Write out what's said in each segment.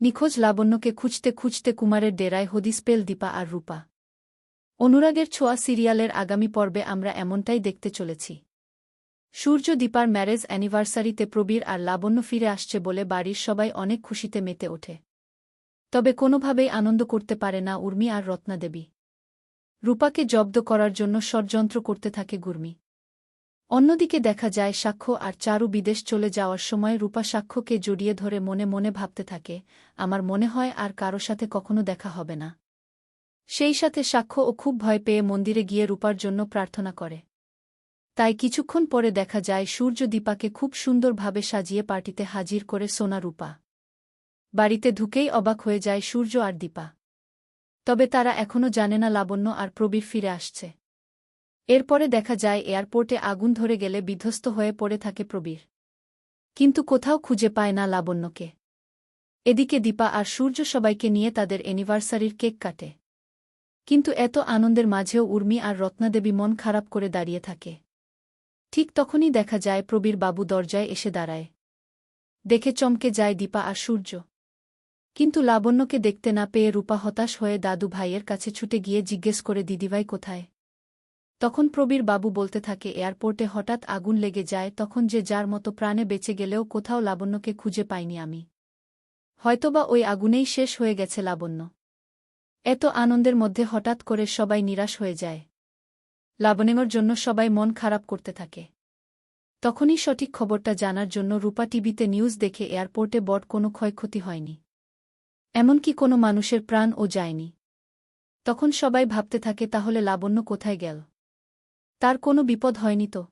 নিখোঁজ লাবণ্যকে খুঁজতে খুঁজতে কুমারের ডেরায় হদিস পেল দীপা আর রূপা। অনুরাগের ছোঁয়া সিরিয়ালের আগামী পর্বে আমরা এমনটাই দেখতে চলেছি। সূর্য দীপার ম্যারেজ অ্যানিভার্সারিতে প্রবীর আর লাবণ্য ফিরে আসছে বলে বাড়ির সবাই অনেক খুশিতে মেতে ওঠে। তবে কোনোভাবেই আনন্দ করতে পারে না উর্মি আর রত্নাদেবী। রূপাকে জব্দ করার জন্য ষড়যন্ত্র করতে থাকে গুর্মি। অন্যদিকে দেখা যায়, সাক্ষ্য আর চারু বিদেশ চলে যাওয়ার সময় রূপা সাক্ষ্যকে জড়িয়ে ধরে মনে মনে ভাবতে থাকে, আমার মনে হয় আর কারও সাথে কখনো দেখা হবে না। সেই সাথে সাক্ষ্য ও খুব ভয় পেয়ে মন্দিরে গিয়ে রূপার জন্য প্রার্থনা করে। তাই কিছুক্ষণ পরে দেখা যায়, সূর্য দীপাকে খুব সুন্দরভাবে সাজিয়ে পার্টিতে হাজির করে সোনা রূপা। বাড়িতে ঢুকেই অবাক হয়ে যায় সূর্য আর দীপা। তবে তারা এখনও জানে না লাবণ্য আর প্রবীর ফিরে আসছে। এরপরে দেখা যায় এয়ারপোর্টে আগুন ধরে গেলে বিধ্বস্ত হয়ে পড়ে থাকে প্রবীর। কিন্তু কোথাও খুঁজে পায় না লাবণ্যকে। এদিকে দীপা আর সূর্য সবাইকে নিয়ে তাদের অ্যানিভার্সারির কেক কাটে। কিন্তু এত আনন্দের মাঝেও উর্মি আর রত্নাদেবী মন খারাপ করে দাঁড়িয়ে থাকে। ঠিক তখনই দেখা যায় প্রবীর বাবু দরজায় এসে দাঁড়ায়। দেখে চমকে যায় দীপা আর সূর্য। কিন্তু লাবণ্যকে দেখতে না পেয়ে রূপা হতাশ হয়ে দাদু ভাইয়ের কাছে ছুটে গিয়ে জিজ্ঞেস করে, দিদিভাই কোথায়? তখন প্রবীর বাবু বলতে থাকে, এয়ারপোর্টে হঠাৎ আগুন লেগে যায়, তখন যে যার মতো প্রাণে বেঁচে গেলেও কোথাও লাবণ্যকে খুঁজে পাইনি আমি। হয়তোবা ওই আগুনেই শেষ হয়ে গেছে লাবণ্য। এত আনন্দের মধ্যে হঠাৎ করে সবাই নিরাশ হয়ে যায়। লাবণ্যর জন্য সবাই মন খারাপ করতে থাকে। তখনই সঠিক খবরটা জানার জন্য রূপা টিভিতে নিউজ দেখে এয়ারপোর্টে বট কোনো ক্ষয়ক্ষতি হয়নি। এমনকি কোনো মানুষের প্রাণও যায়নি। তখন সবাই ভাবতে থাকে, তাহলে লাবণ্য কোথায় গেল? তার কোনো বিপদ হয়নি তো।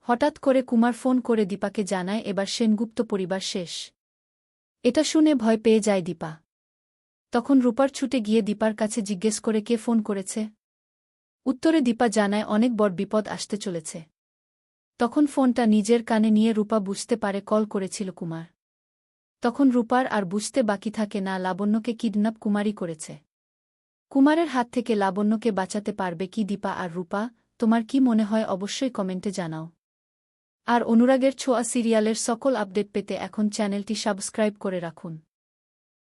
হঠাৎ করে কুমার ফোন করে দীপাকে জানায়, এবার সেনগুপ্ত পরিবার শেষ। এটা শুনে ভয় পেয়ে যায় দীপা। তখন রূপার ছুটে গিয়ে দীপার কাছে জিজ্ঞেস করে কে ফোন করেছে। উত্তরে দীপা জানায়, অনেক বড় বিপদ আসতে চলেছে। তখন ফোনটা নিজের কানে নিয়ে রূপা বুঝতে পারে কল করেছিল কুমার। তখন রূপার আর বুঝতে বাকি থাকে না, লাবণ্যকে কিডন্যাপ কুমারই করেছে। কুমারের হাত থেকে লাবণ্যকে বাঁচাতে পারবে কি দীপা আর রূপা? তোমার কি মনে হয় অবশ্যই কমেন্টে জানাও। আর অনুরাগের ছোঁয়া সিরিয়ালের সকল আপডেট পেতে এখন চ্যানেলটি সাবস্ক্রাইব করে রাখুন।